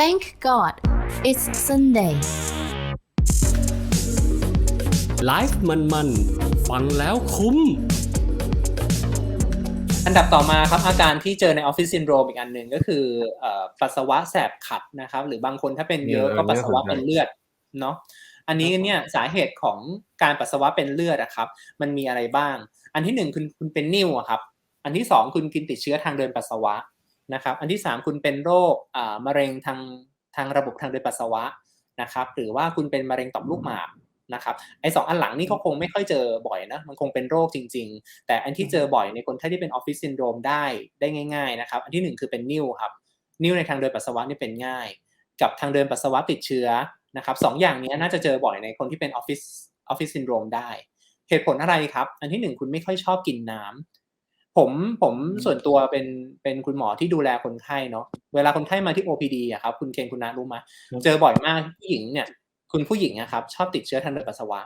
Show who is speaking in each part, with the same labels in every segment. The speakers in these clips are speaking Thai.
Speaker 1: Thank God it's Sunday.
Speaker 2: ไลฟ์มันๆฟังแล้วคุ้ม
Speaker 3: อันดับต่อมาครับอาการที่เจอในออฟฟิศซินโดรมอีกอันหนึ่งก็คือเอ่อปัสสาวะแสบขัดนะครับ หรือบางคนถ้าเป็นเยอะ
Speaker 4: เออ
Speaker 3: ก็ปัสสาวะ
Speaker 4: น่าสนใจ
Speaker 3: เป็นเลือดเนาะอันนี้เนี่ยสาเหตุของการปัสสาวะเป็นเลือดอะครับ มันมีอะไรบ้าง อันที่หนึ่งคุณคุณเป็นนิ่วอะครับ อันที่สองคุณกินติดเชื้อทางเดินปัสสาวะ นะครับ อันที่สามคุณเป็นโรคอ่ามะเร็งทางทางระบบทางเดินปัสสาวะนะครับหรือว่าคุณเป็นมะเร็งต่อมลูกหมากนะครับไอ้สองอันหลังนี่เขาคงไม่ค่อยเจอบ่อยนะมันคงเป็นโรคจริง ๆ แต่อันที่เจอบ่อยในคนไข้ที่เป็นออฟฟิศซินโดรมได้ได้ง่ายๆนะครับอันที่หนึ่งคือเป็นนิ่วครับนิ่วในทางเดินปัสสาวะนี่เป็นง่าย กับทางเดินปัสสาวะติดเชื้อนะครับสองอย่างนี้น่าจะเจอบ่อยในคนที่เป็นออฟฟิศออฟฟิศซินโดรมได้ เหตุผลอะไรครับ อันที่หนึ่งคุณไม่ค่อยชอบกินน้ำ ผมผมส่วนตัวเป็นเป็นคุณหมอที่ดูแลคนไข้เนาะเวลาคนไข้มาที่ OPD อะครับคุณเคนคุณนารู้ไหมเจอบ่อยมากผู้หญิงเนี่ย คุณผู้หญิงอะครับ ชอบติดเชื้อทางเดินปัสสาวะ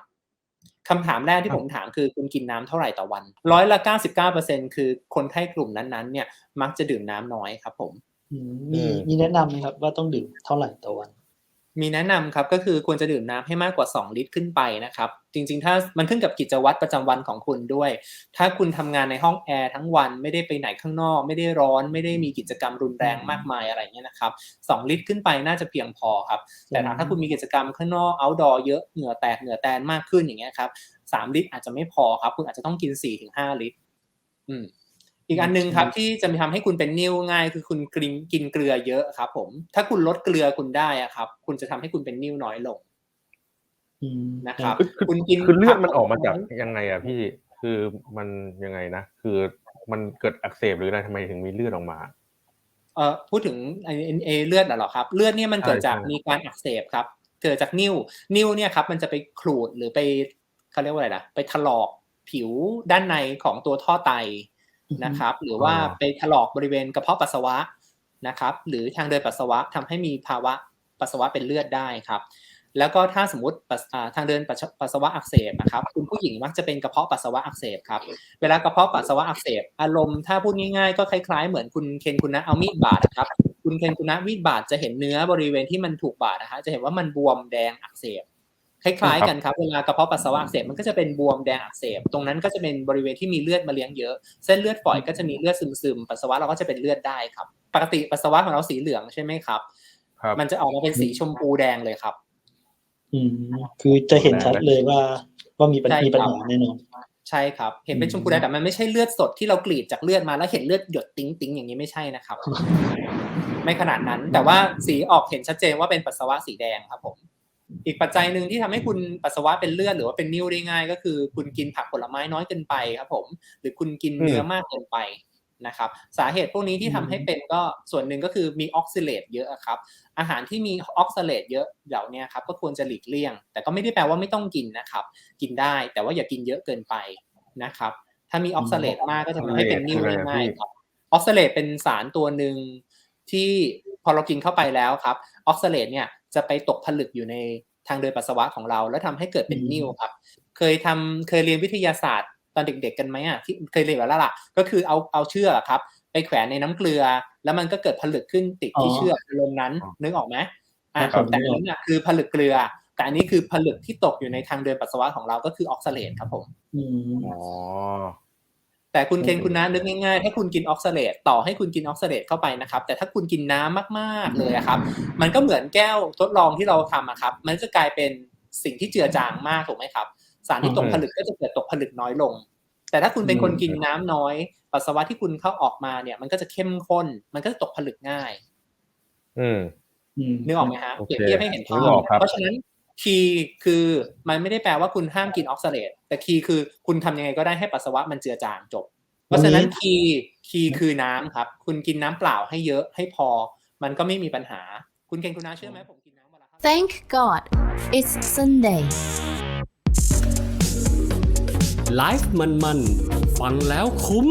Speaker 3: คำถามแรกที่ผมถามคือคุณกินน้ำเท่าไหร่ต่อวันร้อยละเก้าสิบเก้าเปอร์เซ็นคือคนไข้กลุ่มนั้นๆ เนี่ย มักจะดื่มน้ำน้อยครับ ผม
Speaker 5: อืมมี
Speaker 4: อืม
Speaker 5: มีแนะนำไหมครับว่าต้องดื่มเท่าไหร่ต่อวัน
Speaker 3: มีแนะนำครับก็คือควรจะดื่มน้ำให้มากกว่า 2 ลิตรขึ้นไปนะครับ จริง ๆ ถ้ามันขึ้นกับกิจวัตรประจำวันของคุณด้วย ถ้าคุณทำงานในห้องแอร์ทั้งวันไม่ได้ไปไหนข้างนอก ไม่ได้ร้อนไม่ได้มีกิจกรรมรุนแรงมากมายอะไรเงี้ยนะครับ2ลิตรขึ้นไปน่าจะเพียงพอครับ แต่ถ้าถ้าคุณมีกิจกรรมข้างนอก outdoor เยอะเหงื่อแตกเหงื่อแตนมากขึ้นอย่างเงี้ยครับสามลิตรอาจจะไม่พอครับ คุณอาจจะต้องกิน4ี่ถึงห้าลิตร อืม อีกอันหนึงครับที่จะทำให้คุณเป็นนิ่วง่าย คือคุณกินกินเกลือเยอะครับ ผม ถ้าคุณลดเกลือคุณได้อะครับ คุณจะทำให้คุณเป็นนิ่วน้อยลง
Speaker 5: อืม
Speaker 3: นะครับ
Speaker 4: คือคือ
Speaker 3: คุณกิน
Speaker 4: คือเลือดมัน
Speaker 3: ผั
Speaker 4: ออกมาจากยังไงอะพี่คือมันยังไงนะคือมันเกิดอักเสบหรืออะไรทำไมถึงมีเลือดออกมา
Speaker 3: เอ่อพูดถึงไอเอเลือดน่ะเหรอครับ เลือดเนี่ยมันเกิดจาก
Speaker 4: ใช่ใช่
Speaker 3: มีการอักเสบครับ เกิดจากนิ่วนิ่วเนี่ยครับ มันจะไปขูดหรือไปเขาเรียกว่าอะไรนะไปถลอกผิวด้านในของตัวท่อไต นะครับ หรือว่าไปถลอกบริเวณกระเพาะปัสสาวะนะครับ หรือทางเดินปัสสาวะทำให้มีภาวะปัสสาวะเป็นเลือดได้ครับ แล้วก็ถ้าสมมติปัสอ่าทางเดินปัสสปัสสาวะอักเสบนะครับ คุณผู้หญิงมักจะเป็นกระเพาะปัสสาวะอักเสบครับ เวลากระเพาะปัสสาวะอักเสบ อารมณ์ถ้าพูดง่ายๆ ก็คล้ายๆ เหมือนคุณเคนคุณนะเอามีดบาดนะครับ คุณเคนคุณนะมีดบาดจะเห็นเนื้อบริเวณที่มันถูกบาดนะฮะจะเห็นว่ามันบวมแดงอักเสบ คล้ายๆ กันครับเวลากระเพาะปัสสาวะอักเสบมันก็จะเป็นบวมแดงอักเสบตรงนั้นก็จะเป็นบริเวณที่มีเลือดมาเลี้ยงเยอะ เส้นเลือดฝอยก็จะมีเลือดซึมๆปัสสาวะเราก็จะเป็นเลือดได้ครับ ปกติปัสสาวะของเราสีเหลืองใช่ไหมครับ
Speaker 4: ครับ
Speaker 3: มันจะออกมาเป็นสีชมพูแดงเลยครับ
Speaker 5: อืมคือจะเห็นชัดเลยว่าว่ามีปัญ
Speaker 3: ใช่
Speaker 5: มีปัญ
Speaker 3: ครับ
Speaker 5: หาแน่นอน
Speaker 3: ใช่ครับ เห็นเป็น
Speaker 5: อืม
Speaker 3: ชมพูแดงแต่มันไม่ใช่เลือดสดที่เรากรีดจากเลือดมาแล้วเห็นเลือดหยดติ้งติ้งๆอย่างนี้ไม่ใช่นะครับ ไม่ขนาดนั้นแต่ว่าสีออกเห็นชัดเจนว่าเป็นปัสสาวะสีแดงครับผม อีกปัจจัยหนึ่งที่ทำให้คุณปัสสาวะเป็นเลือดหรือว่าเป็นนิ่วได้ง่าย ก็คือคุณกินผักผลไม้น้อยเกินไปครับผม หรือคุณกินเนื้อมากเกินไปนะครับสาเหตุพวกนี้ที่ทำให้เป็นก็ส่วนหนึ่งก็คือมีออกซิเลตเยอะครับ อาหารที่มีออกซาเลตเยอะเหล่านี้ครับก็ควรจะหลีกเลี่ยง แต่ก็ไม่ได้แปลว่าไม่ต้องกินนะครับ กินได้แต่ว่าอย่ากินเยอะเกินไปนะครับ ถ้ามีออกซาเลตมากก็จะทำให้เป็นนิ่วได้ง่ายครับออกซาเลตเป็นสารตัวหนึ่งที่พอเรากินเข้าไปแล้วครับออกซาเลตเนี่ยจะไปตกผลึกอยู่ใน ทางเดินปัสสาวะของเรา แล้วทำให้เกิดเป็น
Speaker 5: อืม
Speaker 3: นิ่วครับ เคยทำเคยเรียนวิทยาศาสตร์ตอนเด็ก ๆ กันไหมอะที่เคยเรียนแล้วล่ะ ก็คือเอาเอาเชือกอะครับ ไปแขวนในน้ำเกลือ แล้วมันก็เกิดผลึกขึ้นติดที่
Speaker 5: อ๋อ
Speaker 3: เชือกลมณ์นั้นนึกออกไหมอะ
Speaker 5: ครับ
Speaker 3: แต่อันนี้น่ะคือผลึกเกลือ แต่อันนี้คือผลึกที่ตกอยู่ในทางเดินปัสสาวะของเราก็คือออกซาเลตครับผม
Speaker 5: อืม
Speaker 4: อ๋อ
Speaker 3: แต่คุณเคน
Speaker 4: อืม
Speaker 3: คุณน้านึกง่ายๆ ถ้าคุณกินออกซาเลตต่อให้คุณกินออกซาเลตเข้าไปนะครับ แต่ถ้าคุณกินน้ำมากๆเลยอะครับ มันก็เหมือนแก้วทดลองที่เราทำอะครับ มันจะกลายเป็นสิ่งที่เจือจางมากถูกไหมครับ สารที่ตกผลึกก็จะเกิดตกผลึกน้อยลง แต่ถ้าคุณเป็นคนกินน้ำน้อย ปัสสาวะที่คุณเข้าออกมาเนี่ย มันก็จะเข้มข้น มันก็จะตกผลึกง่าย
Speaker 4: อืม
Speaker 5: อืม
Speaker 3: นึกออกไหมฮะ
Speaker 4: โอ
Speaker 3: เป
Speaker 4: เค
Speaker 3: รียบเทียบให้เห็นภา
Speaker 4: นึ
Speaker 3: พ
Speaker 4: กออกครับ
Speaker 3: เพราะฉะนั้น คีย์คือมันไม่ได้แปลว่าคุณห้ามกินออกซาเลตแต่คีย์คือคุณทำยังไงก็ได้ให้ปัสสาวะมันเจือจางจบ เพราะฉะนั้นคีย์คีย์คือน้ำครับ คุณกินน้ำเปล่าให้เยอะให้พอ มันก็ไม่มีปัญหา คุณเคนคุณน้าเชื่อไหมผมกินน้ำวันละ
Speaker 1: Thank God it's Sunday.
Speaker 2: ไลฟ์มันๆฟังแล้วคุ้ม